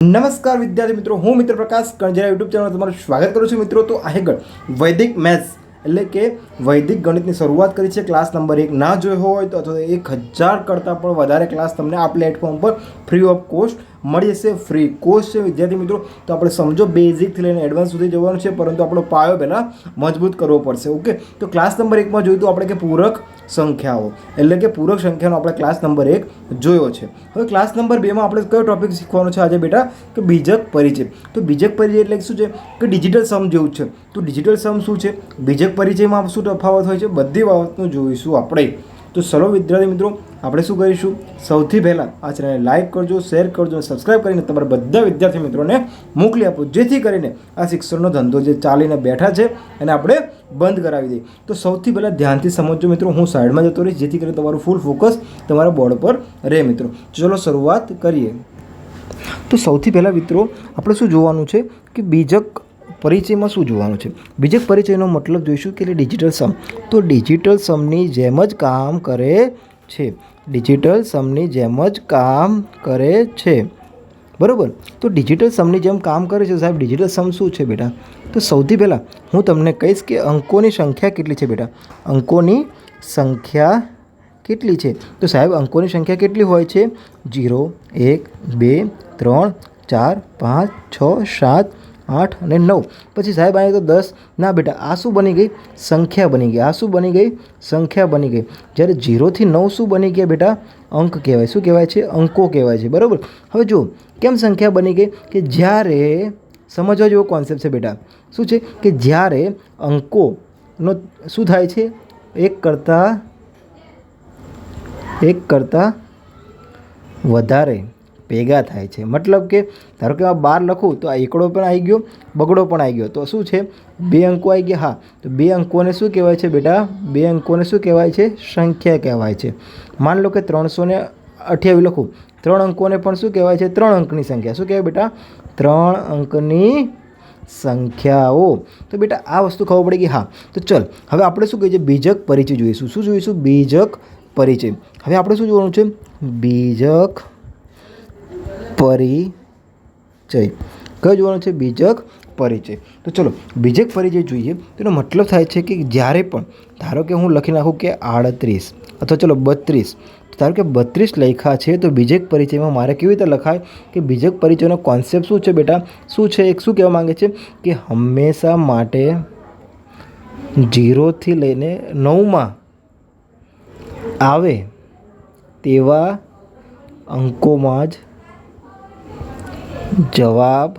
નમસ્કાર વિદ્યાર્થી મિત્રો, હું મિત્ર પ્રકાશ કણજરા યુટ્યુબ ચેનલ તમારું સ્વાગત કરું છું. મિત્રો, તો આગળ વૈદિક મેથ્સ, એટલે કે વૈદિક ગણિતની શરૂઆત કરી છે. ક્લાસ નંબર એક ના જોયો હોય તો અથવા એક હજાર કરતાં પણ વધારે ક્લાસ તમને આ પ્લેટફોર્મ પર ફ્રી ઓફ કોસ્ટ મળી જશે ફ્રી કોર્સ છે. વિદ્યાર્થી મિત્રો, તો આપણે સમજો બેઝિકથી લઈને એડવાન્સ સુધી જવાનું છે, પરંતુ આપણો પાયો પહેલાં મજબૂત કરવો પડશે ઓકે તો ક્લાસ નંબર એકમાં જોયું તો આપણે કે પૂરક સંખ્યાઓ. એટલે કે પૂરક સંખ્યાનો આપણે ક્લાસ નંબર એક જોયો છે. હવે ક્લાસ નંબર બેમાં આપણે કયો ટોપિક શીખવાનો છે આજે બેટા? કે બીજક પરિચય. તો બીજક પરિચય એટલે શું છે? કે ડિજિટલ સમ જેવું છે. તો ડિજિટલ સમ શું છે? બીજક પરિચયમાં શું તફાવત હોય છે? બધી બાબતનું જોઈશું આપણે. તો સર્વ વિદ્યાર્થી મિત્રો, આપણે શું કરીશું? સૌથી પહેલાં આ ચેનલને લાઇક કરજો શેર કરજો અને સબસ્ક્રાઈબ કરીને તમારા બધા વિદ્યાર્થી મિત્રોને મોકલી આપો, જેથી કરીને આ શિક્ષણનો ધંધો જે ચાલીને બેઠા છે એને આપણે બંધ કરાવી દઈએ. તો સૌથી પહેલાં ધ્યાનથી સમજજો મિત્રો, હું સાઈડમાં જતો રહીશ, જેથી કરીને તમારું ફૂલ ફોકસ તમારા બોર્ડ પર રહે મિત્રો. ચલો શરૂઆત કરીએ. તો સૌથી પહેલાં મિત્રો, આપણે શું જોવાનું છે કે બીજક પરિચયમાં શું જોવાનું છે? બીજે પરિચયનો મતલબ જોઈશું કે ડિજિટલ સમ તો ડિજિટલ સમની જેમ જ કામ કરે છે. ડિજિટલ સમની જેમ જ કામ કરે છે. બરાબર? તો ડિજિટલ સમની જેમ કામ કરે છે સાહેબ ડિજિટલ સમ શું છે બેટા? તો સૌથી પહેલાં હું તમને કહીશ કે અંકોની સંખ્યા કેટલી છે બેટા? અંકોની સંખ્યા કેટલી છે? તો સાહેબ, અંકોની સંખ્યા કેટલી હોય છે? જીરો એક, બે, ત્રણ, ચાર, પાંચ, છ, સાત આઠ અને નવ. પછી સાહેબ અહીંયા તો દસ. ના બેટા આ શું બની ગઈ, સંખ્યા બની ગઈ. આ શું બની ગઈ, સંખ્યા બની ગઈ. જ્યારે જીરોથી નવ શું બની ગયા બેટા? અંક કહેવાય. શું કહેવાય છે? અંકો કહેવાય છે. બરાબર? હવે જો કેમ સંખ્યા બની ગઈ? કે જ્યારે, સમજવા જેવો કોન્સેપ્ટ છે બેટા. શું છે? કે જ્યારે અંકોનો શું થાય છે? એક કરતાં એક કરતાં વધારે. ભેગા થાય છે. મતલબ કે ધારો કે આ બાર લખું તો આ એકડો પણ આવી ગયો, બગડો પણ આવી ગયો. તો શું છે? બે અંકો આવી ગયા. હા, તો બે અંકોને શું કહેવાય છે બેટા? બે અંકોને શું કહેવાય છે? સંખ્યા કહેવાય છે. માન લો કે ત્રણસો ને અઠ્યાવીસ લખું. ત્રણ અંકોને પણ શું કહેવાય છે? ત્રણ અંકની સંખ્યા. શું કહેવાય બેટા? ત્રણ અંકની સંખ્યાઓ. તો બેટા, આ વસ્તુ ખબર પડી ગઈ? હા. તો ચલ, હવે આપણે શું કહીએ છીએ? બીજક પરિચય જોઈશું. શું જોઈશું? બીજક પરિચય. હવે આપણે શું જોવાનું છે? બીજક પરિચય. કયો જોવાનું છે? બીજક પરિચય. તો ચલો, બીજક પરિચય જોઈએ. તેનો મતલબ થાય છે કે જ્યારે પણ, ધારો કે હું લખી નાખું કે આડત્રીસ, અથવા ચલો બત્રીસ ધારો કે બત્રીસ લખ્યા છે, તો બીજક પરિચયમાં મારે કેવી રીતે લખાય કે બીજક પરિચયનો કોન્સેપ્ટ શું છે બેટા? શું છે? એક શું કહેવા માંગે છે? કે હંમેશા માટે જીરોથી લઈને નવમાં આવે તેવા અંકોમાં જ જવાબ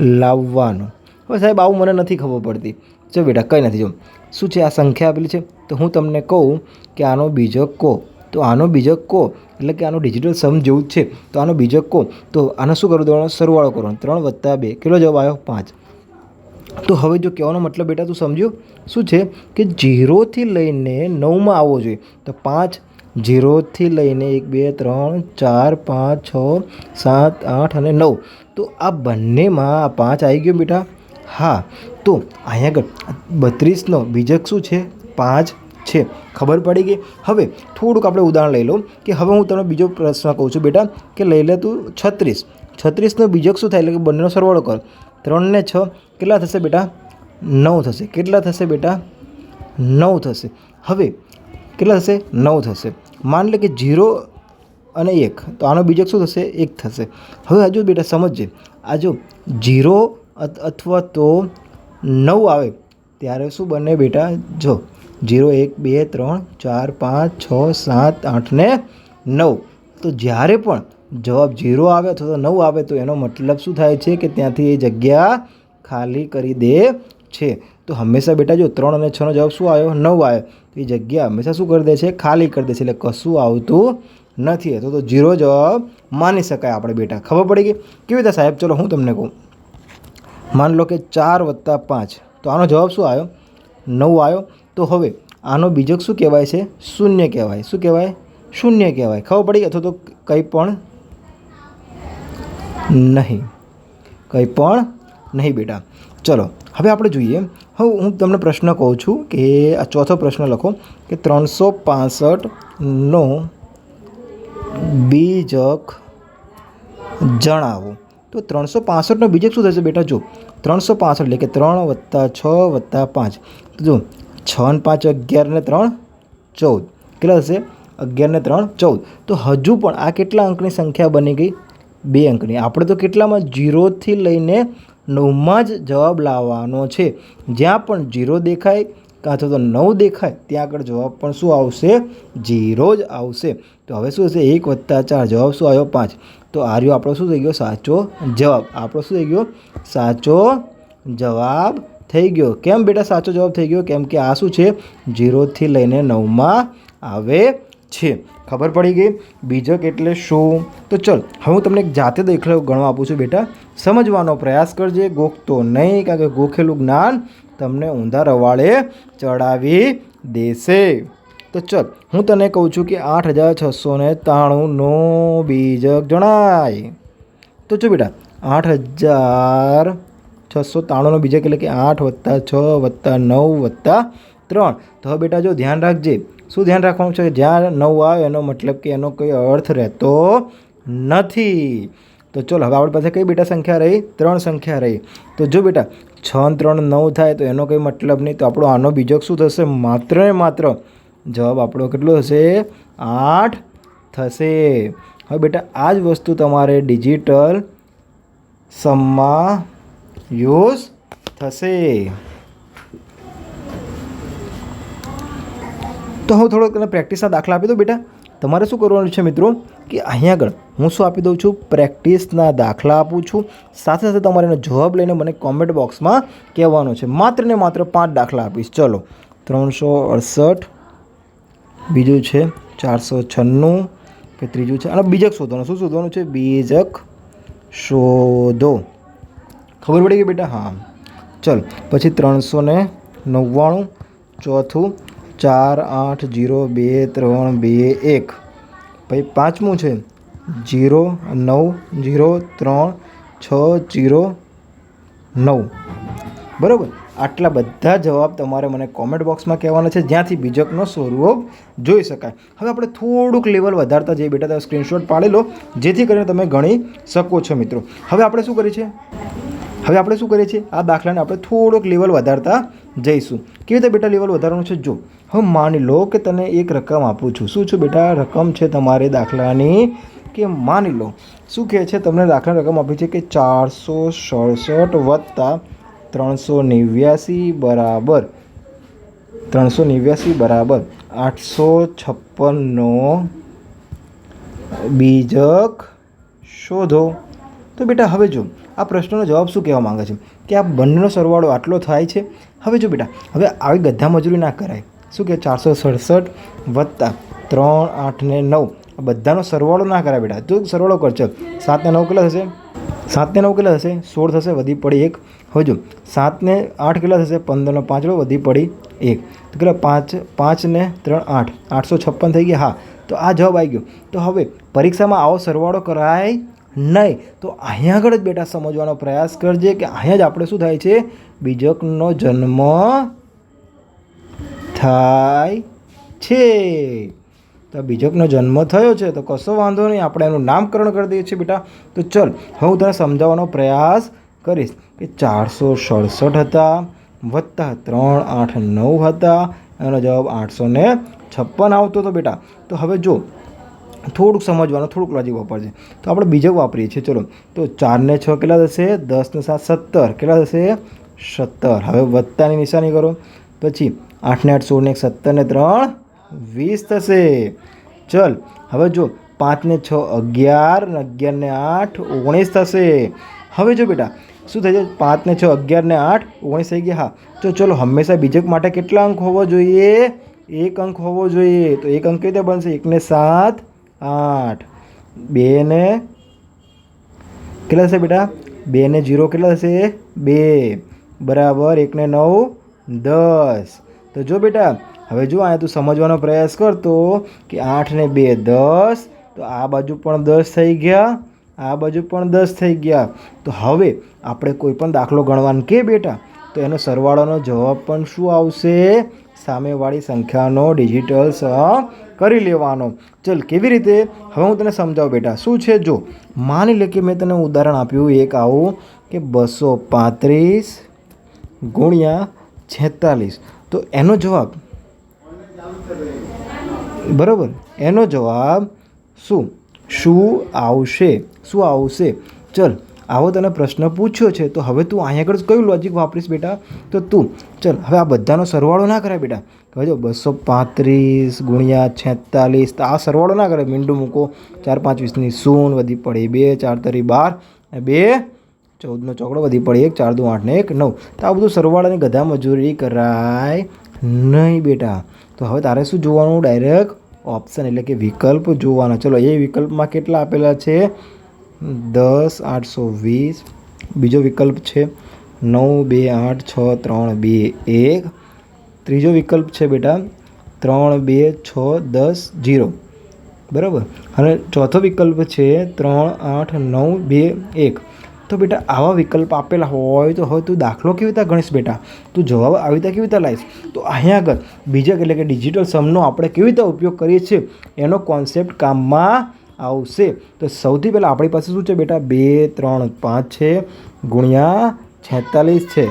લાવવાનો. હવે સાહેબ, આવું મને નથી ખબર પડતી. જો બેટા, કંઈ નથી. જો, શું છે? આ સંખ્યા આપેલી છે? તો હું તમને કહું કે આનો બીજક કો. તો આનો બીજક કો, એટલે કે આનો ડિજિટલ સમ જેવું જ છે. તો આનો બીજક કો. તો આનો શું કરવું દેવાનો સરવાળો કરવાનો. ત્રણ વત્તા બે. કેટલો જવાબ આવ્યો? પાંચ. તો હવે જો કહેવાનો મતલબ બેટા, તું સમજ્યો? શું છે? કે જીરોથી લઈને નવમાં આવવો જોઈએ. તો પાંચ જીરોથી લઈને એક, બે, ત્રણ, ચાર, પાંચ, છ, સાત, આઠ અને નવ. તો આ બંનેમાં આ પાંચ આવી ગયો બેટા. હા, તો અહીંયા આગળ બત્રીસનો બીજક શું છે? પાંચ છે. ખબર પડી ગઈ? હવે થોડુંક આપણે ઉદાહરણ લઈ લો કે હવે હું તમને બીજો પ્રશ્ન કહું છું બેટા કે લઈ લે તું છત્રીસ. છત્રીસનો બીજક શું થાય? એટલે કે બંનેનો સરવાળો કર. ત્રણ ને છ કેટલા થશે બેટા? નવ થશે. કેટલા થશે બેટા? નવ થશે. હવે કેટલા થશે? નવ થશે. માન લે કે જીરો અને એક. તો આનો બીજક શું થશે? એક થશે. હવે હજુ બેટા સમજજે. આ જો જીરો અથવા તો નવ આવે, ત્યારે શું બને બેટા? જો, જીરો, એક, બે, ત્રણ, ચાર, પાંચ, છ, સાત, આઠ ને નવ. તો જ્યારે પણ જવાબ ઝીરો આવે અથવા તો નવ આવે, તો એનો મતલબ શું થાય છે? કે ત્યાંથી એ જગ્યા ખાલી કરી દે છે. તો હંમેશા બેટા જો ત્રણ અને છનો જવાબ શું આવ્યો? નવ આવ્યો. તો એ જગ્યા હંમેશા શું કરી દે છે? ખાલી કરી દે છે. એટલે કશું આવતું નથી. તો તો જીરો જવાબ માની શકાય આપણે બેટા. ખબર પડી ગઈ? કેવી રીતે સાહેબ? ચલો હું તમને કહું. માન લો કે ચાર વત્તા પાંચ. તો આનો જવાબ શું આવ્યો? નવ આવ્યો. તો હવે આનો બીજક શું કહેવાય છે? શૂન્ય કહેવાય. શું કહેવાય? શૂન્ય કહેવાય. ખબર પડી અથવા તો કંઈ પણ નહીં. કંઈ પણ નહીં બેટા. ચલો, હવે આપણે જોઈએ. હવે હું તમને પ્રશ્ન કહું છું કે આ ચોથો પ્રશ્ન લખો કે ત્રણસો પાસઠનો બીજક જણાવો. તો ત્રણસો પાસઠનો બીજક શું થશે બેટા? જો, ત્રણસો પાસઠ એટલે કે ત્રણ વત્તા છ વત્તા પાંચ. તો જો, છ ને પાંચ અગિયાર ને ત્રણ ચૌદ. કેટલા થશે? અગિયાર ને ત્રણ ચૌદ. તો હજુ પણ આ કેટલા અંકની સંખ્યા બની ગઈ? બે અંકની. આપણે તો કેટલામાં? જીરોથી લઈને નવમાં જ જવાબ લાવવાનો છે. જ્યાં પણ જીરો દેખાય કાં તો નવ દેખાય, ત્યાં આગળ જવાબ પણ શું આવશે? જીરો જ આવશે. તો હવે શું હશે? એક વત્તા ચાર, જવાબ શું આવ્યો? પાંચ. તો આર્યો આપણો શું થઈ ગયો? સાચો જવાબ. આપણો શું થઈ ગયો? સાચો જવાબ થઈ ગયો. કેમ બેટા સાચો જવાબ થઈ ગયો? કેમ કે આ શું છે? જીરોથી લઈને નવમાં આવે છે. ખબર પડી ગઈ. બીજક એટલે શું? તો ચલ, હવે હું તમને એક જાતે દાખલો ગણવા આપું છું બેટા. સમજવાનો પ્રયાસ કરજે ગોખતો નહીં, કારણ કે ગોખેલું જ્ઞાન તમને ઊંધા રવાળે ચડાવી દેશે. તો ચલ, હું તને કહું છું કે આઠ હજાર છસો ને ત્રાણુંનો બીજક જણાય. તો જો બેટા, આઠ હજાર છસો ત્રાણુંનો બીજક એટલે કે આઠ વત્તા છ વત્તા નવ વત્તા ત્રણ. તો બેટા જો ધ્યાન રાખજે શું ધ્યાન રાખવાનું છે? જ્યાં નવ આવે એનો મતલબ કે એનો કોઈ અર્થ રહેતો નથી. તો ચલો, હવે આપણી પાસે કઈ બેટા સંખ્યા રહી? ત્રણ સંખ્યા રહી. તો જો બેટા, છ ત્રણ નવ થાય તો એનો કંઈ મતલબ નહીં. તો આપણો આનો બીજો શું થશે? માત્ર ને માત્ર જવાબ આપણો કેટલો હશે આઠ થશે. હવે બેટા, આ જ વસ્તુ તમારે ડિજિટલ સમમાં યુઝ થશે. તો હું થોડોક તને પ્રેક્ટિસના દાખલા આપી દઉં બેટા. તમારે શું કરવાનું છે મિત્રો? કે અહીંયા આગળ હું શું આપી દઉં છું? પ્રેક્ટિસના દાખલા આપું છું. સાથે સાથે તમારે એનો જવાબ લઈને મને કોમેન્ટ બોક્સમાં કહેવાનો છે. માત્ર ને માત્ર પાંચ દાખલા આપીશ. ચલો. ત્રણસો અડસઠ, બીજું છે ચારસો છન્નું, કે ત્રીજું છે? અને બીજક શોધવાનું. શું શોધવાનું છે? બીજક શોધો. ખબર પડી ગઈ બેટા? હા. ચલો. પછી ત્રણસો ને નવ્વાણું, ચોથું ચાર આઠ જીરો બે ત્રણ બે એક. પછી પાંચમું છે. જીરો નવ જીરો ત્રણ છ જીરો નવ. બરાબર? આટલા બધા જવાબ તમારે મને કોમેન્ટ બોક્સમાં કહેવાના છે. જ્યાંથી બીજકનો સ્વરૂપ જોઈ શકાય. હવે આપણે થોડુંક લેવલ વધારતા જઈએ. બેટા, તમે સ્ક્રીનશોટ પાડી લો. જેથી કરીને તમે ગણી શકો છો, મિત્રો. હવે આપણે શું કરીએ છીએ? હવે આપણે શું કરીએ છીએ? આ દાખલાને આપણે થોડુંક લેવલ વધારતા જઈશું. કેવી રીતે બેટા લેવલ વધારવાનું છે? જો હવે માની લો કે તને એક રકમ આપું છું. શું છું બેટા? રકમ છે તમારે દાખલાની કે માની લો. શું કહે છે? તમને દાખલા રકમ આપી છે કે ચારસો સડસઠ વત્તા ત્રણસો નેવ્યાસી બરાબર. ત્રણસો નેવ્યાસી બરાબર. આઠસો છપ્પનનો બીજક શોધો. તો બેટા હવે જો, આ પ્રશ્નનો જવાબ શું કહેવા માંગે છે? કે આ બંનેનો સરવાળો આટલો થાય છે? હવે જો બેટા, હવે આવી ગધા મજૂરી ના કરાય. શું કે ચારસો સડસઠ વત્તા ત્રણ આઠ ને નવ? આ બધાનો સરવાળો ના કરાય બેટા. જો સરવાળો કરજો. સાતને નવ કેટલા થશે? સાતને નવ કેટલા થશે? સોળ થશે, વધી પડી એક. હજુ સાતને આઠ કેટલા થશે? પંદરનો પાંચડો વધી પડી એક. તો કેટલા? પાંચ પાંચને ત્રણ આઠ. આઠસો છપ્પન થઈ ગયા. હા, તો આ જવાબ આવી ગયો. તો હવે પરીક્ષામાં આવો સરવાળો કરાય નહીં. તો અહીંયા આગળ જ બેટા સમજવાનો પ્રયાસ કરજે કે અહીંયા જ આપણે શું થાય છે? બીજકનો જન્મ થાય છે. તો બીજકનો જન્મ થયો છે, તો કશો વાંધો નહીં, આપણે એનું નામકરણ કરી દઈએ છીએ બેટા. તો ચલ હું તને સમજાવવાનો પ્રયાસ કરીશ કે ચારસો સડસઠ હતા, વત્તા ત્રણ આઠ નવ હતા, એનો જવાબ આઠસો ને છપ્પન આવતો હતો બેટા. તો હવે જો, થોડુંક સમજવાનું, થોડુંક લોજિક વાપરજે. તો આપણે બીજક વાપરીએ છીએ, ચલો. તો ચારને છ કેટલા થશે? દસને સાત, સત્તર. કેટલા થશે? સત્તર. હવે વત્તાની નિશાની કરો. પછી આઠને આઠ સોળને એક સત્તરને ત્રણ, વીસ થશે. ચલ, હવે જો પાંચને છ અગિયાર ને અગિયારને આઠ, ઓગણીસ થશે. હવે જો બેટા, શું થઈ જાય? પાંચને છ અગિયારને આઠ, ઓગણીસ થઈ ગયા. હા, તો ચલો હંમેશા બીજક માટે કેટલા અંક હોવો જોઈએ? એક અંક હોવો જોઈએ. તો એક અંક કઈ રીતે બનશે? એકને સાત, આઠ. બે ને કેટલા થશે બેટા? બે ને જીરો કેટલા થશે? બે. બરાબર, એકને નવ, દસ. તો જો બેટા, હવે જો અહીંયા તું સમજવાનો પ્રયાસ કરતો કે આઠ ને બે દસ, તો આ બાજુ પણ દસ થઈ ગયા, આ બાજુ પણ દસ થઈ ગયા. તો હવે આપણે કોઈ પણ દાખલો ગણવાનો કે બેટા, તો એનો સરવાળાનો જવાબ પણ શું આવશે? સામેવાળી સંખ્યાનો ડિજિટલ સમ કરી લેવાનો. ચલ, કેવી રીતે? હવે હું તને સમજાવું બેટા. શું છે? જો, માની લે કે મેં તને ઉદાહરણ આપ્યું એક આવું કે બસો પાંત્રીસ ગુણ્યા છેતાલીસ. તો એનો જવાબ? બરાબર. એનો જવાબ શું? શું આવશે? શું આવશે? ચલ, આવો તને પ્રશ્ન પૂછ્યો છે, તો હવે તું અહીંયા આગળ કયું લોજિક વાપરીશ બેટા? તો તું, ચલ, હવે આ બધાનો સરવાળો ના કરાય બેટા. હવે જો બસો પાંત્રીસ ગુણ્યા છેતાલીસ, તો આ સરવાળો ના કરે મીંડું મૂકો. ચાર પાંચ વીસની શૂન વધી પડી બે, ચાર તરી બાર બે ચૌદનો ચોકડો વધી પડી એક, ચાર દુ આઠ ને એક, નવ. તો આ બધું સરવાળાની ગધા મજૂરી કરાય નહીં બેટા. તો હવે તારે શું જોવાનું? ડાયરેક્ટ ઓપ્શન એટલે કે વિકલ્પ જોવાના. ચલો, એ વિકલ્પમાં કેટલા આપેલા છે? દસ, આઠસો વીસ. બીજો વિકલ્પ છે નવ, બે, આઠ, છ, ત્રણ, બે, એક. ત્રીજો વિકલ્પ છે બેટા ત્રણ, બે, છ, દસ, જીરો. બરાબર? અને ચોથો વિકલ્પ છે ત્રણ, આઠ, નવ, બે, એક. તો બેટા આવા વિકલ્પ આપેલા હોય તો હવે તું દાખલો કેવી રીતે ગણીશ બેટા? તું જવાબ આવી રીતે કેવી રીતે લાવીશ? તો અહીંયા આગળ બીજા એટલે કે ડિજિટલ સમનો આપણે કેવી રીતે ઉપયોગ કરીએ છીએ? એનો કોન્સેપ્ટ કામમાં આવશે. તો સૌથી પહેલાં આપણી પાસે શું છે બેટા? બે, ત્રણ, પાંચ છે, ગુણ્યા છેતાલીસ છે.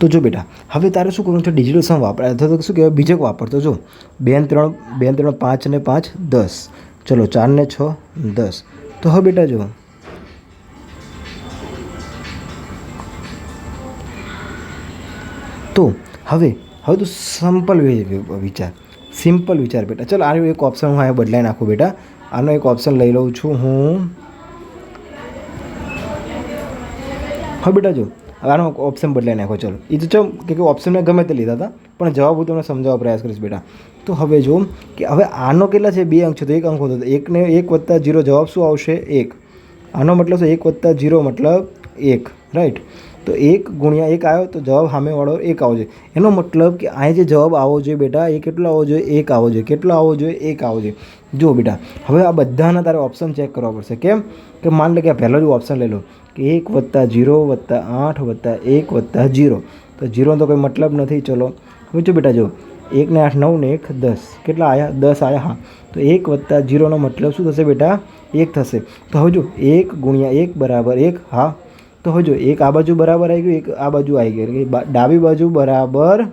તો જો બેટા, હવે તારે શું કરવું છે? ડિજિટલ સમ વાપરાય અથવા તો શું કહેવાય? બીજક વાપરતો જો. બે ત્રણ બે ત્રણ, પાંચ ને પાંચ, દસ. ચલો ચાર ને છ, દસ. તો હવે બેટા જો હવે હવે તું સિમ્પલ વિચાર. સિમ્પલ વિચાર બેટા. ચલો, આનો એક ઓપ્શન હું અહીંયા બદલાઈ નાખું બેટા. આનો એક ઓપ્શન લઈ લઉં છું હું. હા બેટા જો આનો ઓપ્શન બદલાઈ નાખો ચલો. એ તો ચમ, કે ઓપ્શન મેં ગમે તે લીધા હતા, પણ જવાબ હું તમને સમજાવવા પ્રયાસ કરીશ બેટા. તો હવે જો, કે હવે આનો કેટલા છે? બે અંક છે, તો એક અંક હોતો એકને એક વત્તા જીરો જવાબ શું આવશે? એક. આનો મતલબ છે એક વત્તા જીરો મતલબ એક. રાઈટ તો એક ગુણ્યા એક આવ્યો તો જવાબ સામેવાળો એક આવવો જોઈએ. એનો મતલબ કે અહીં જે જવાબ આવવો જોઈએ બેટા, એ કેટલો આવવો જોઈએ? એક આવવો જોઈએ. કેટલો આવવો જોઈએ? એક આવવો જોઈએ. જુઓ બેટા, હવે આ બધાના તારે ઓપ્શન ચેક કરવા પડશે. કેમ? કે માન લે કે આ પહેલો જ ઓપ્શન લઈ લો. કે એક વત્તા જીરો વત્તા આઠ વત્તા એક વત્તા જીરો. તો જીરોનો તો કોઈ મતલબ નથી. ચલો, હવે જો બેટા જો એક ને આઠ, નવ ને એક, દસ. કેટલા આવ્યા દસ આવ્યા હા. તો એક વત્તા જીરોનો મતલબ શું થશે બેટા? એક થશે. તો હવે જો એક ગુણ્યા એક બરાબર એક, હા. તો હવે જો એક આ બાજુ બરાબર આવી ગયું, એક આ બાજુ આવી ગયું. એટલે ડાબી બાજુ બરાબર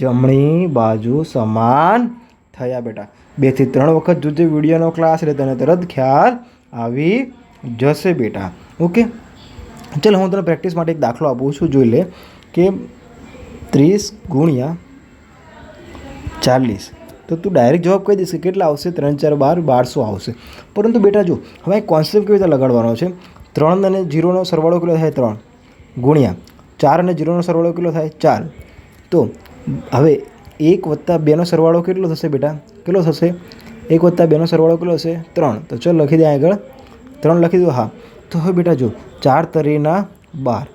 જમણી બાજુ સમાન થયા બેટા. બેથી ત્રણ વખત જોજે વિડીયોનો ક્લાસ એટલે તને તરત ખ્યાલ આવી જશે બેટા. ઓકે? ચાલો, હું તને પ્રેક્ટિસ માટે એક દાખલો આપું છું. જોઈ લે કે ત્રીસ ગુણ્યા ચાલીસ. તો તું ડાયરેક્ટ જવાબ કહી દઈશ કે કેટલા આવશે? ત્રણ, ચાર, બાર, બારસો આવશે. પરંતુ બેટા જો, હવે કોન્સેપ્ટ કેવી રીતે લગાડવાનો છે? ત્રણ અને જીરોનો સરવાળો કેટલો થાય ત્રણ? ગુણ્યા ચાર અને જીરોનો સરવાળો કેટલો થાય ચાર. તો હવે એક વત્તા બેનો સરવાળો કેટલો થશે બેટા? કેટલો થશે? એક વત્તા બેનો સરવાળો કેટલો હશે ત્રણ. તો ચલ લખી દે આગળ. ત્રણ લખી દો, હા. તો હવે બેટા જો, ચાર તરીના બાર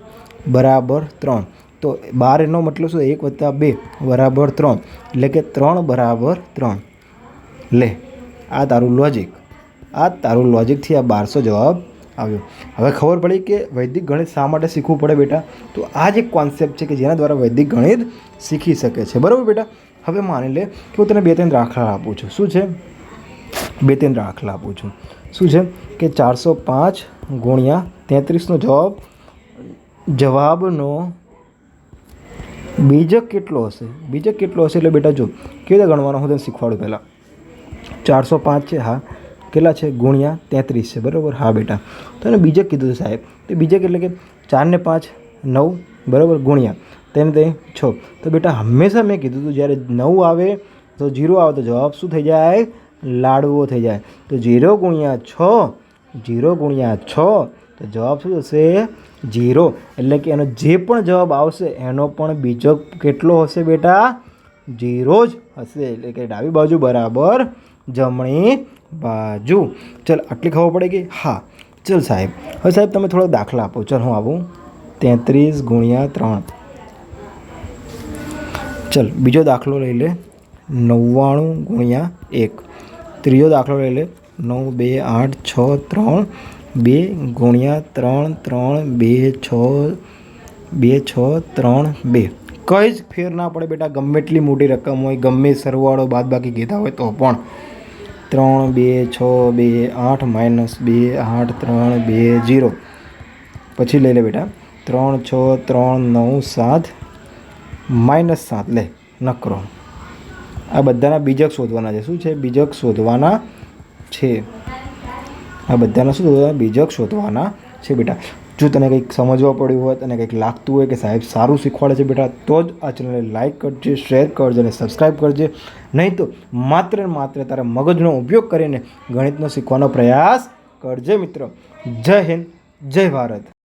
બરાબર ત્રણ. તો બાર એનો મતલબ શું? એક વત્તા બે બરાબર ત્રણ. એટલે કે ત્રણ બરાબર ત્રણ. લે, આ તારું લોજિક આ તારું લોજિકથી આ બારસો જવાબ આવ્યો. હવે ખબર પડી કે વૈદિક ગણિત શા માટે શીખવું પડે બેટા? તો આ જ એક કોન્સેપ્ટ છે કે જેના દ્વારા વૈદિક ગણિત શીખી શકે છે. બરાબર બેટા? હવે માની લે કે હું તને બે ત્રણ દાખલા આપું છું. શું છે? બે ત્રણ દાખલા આપું છું. શું છે? કે ચારસો પાંચ ગુણ્યા તેત્રીસનો જવાબ, જવાબનો બીજક કેટલો હશે? બીજક કેટલો હશે? એટલે બેટા જો, કેવી રીતે ગણવાનો? હું તને શીખવાડું પહેલાં. ચારસો પાંચ છે, હા. કેટલા છે? ગુણ્યા તેત્રીસ છે. બરાબર? હા બેટા. તો એને બીજક કીધું સાહેબ. તો બીજક એટલે કે ચાર ને પાંચ, નવ, બરાબર? ગુણ્યા. તેને તે છ. તો બેટા, હંમેશા મેં કીધું હતું જ્યારે નવ આવે તો જીરો આવે તો જવાબ શું થઈ જાય? લાડવો થઈ જાય. તો જીરો ગુણ્યા છ, જીરો ગુણ્યા છ, તો જવાબ શું થશે? જીરો. એટલે કે એનો જે પણ જવાબ આવશે, એનો પણ બીજો કેટલો હશે બેટા? જીરો જ હશે. એટલે કે ડાબી બાજુ બરાબર જમણી બાજુ ચલ આટલી ખબર પડે કે હા ચલ સાહેબ હવે સાહેબ, તમે થોડો દાખલા આપો. ચલ, હું આવું. તેત્રીસ ગુણ્યા ત્રણ. ચલ, બીજો દાખલો લઈ લે. નવ્વાણું ગુણ્યા એક. ત્રીજો દાખલો લઈ લે. નવ, બે, આઠ, છ, ત્રણ. બે ગુણ્યા ત્રણ ત્રણ, બે, છ બે, છ, ત્રણ, બે. કંઈ જ ફેર ના પડે બેટા. ગમે એટલી મોટી રકમ હોય, ગમે સરવાળો બાદ બાકી કીધા હોય તો પણ. ત્રણ, બે, છ, બે, આઠ, માઇનસ બે, આઠ, ત્રણ, બે જીરો પછી લઈ લે બેટા. ત્રણ, છ, ત્રણ, નવ, સાત, માઇનસ સાત. લે નકરો આ બધાના બીજક શોધવાના છે. શું છે? બીજક શોધવાના છે. આ બધાના શું બીજક શોધવાના છે બેટા. જો તને કંઈક સમજવા પડ્યું હોય, તને કંઈક લાગતું હોય કે સાહેબ સારું શીખવાડે છે બેટા, તો જ આ ચેનલને લાઇક કરજે શેર કરજે અને સબસ્ક્રાઈબ કરજે. નહીં તો માત્ર ને માત્ર તારા મગજનો ઉપયોગ કરીને ગણિતનો શીખવાનો પ્રયાસ કરજે મિત્રો. જય હિન્દ, જય ભારત.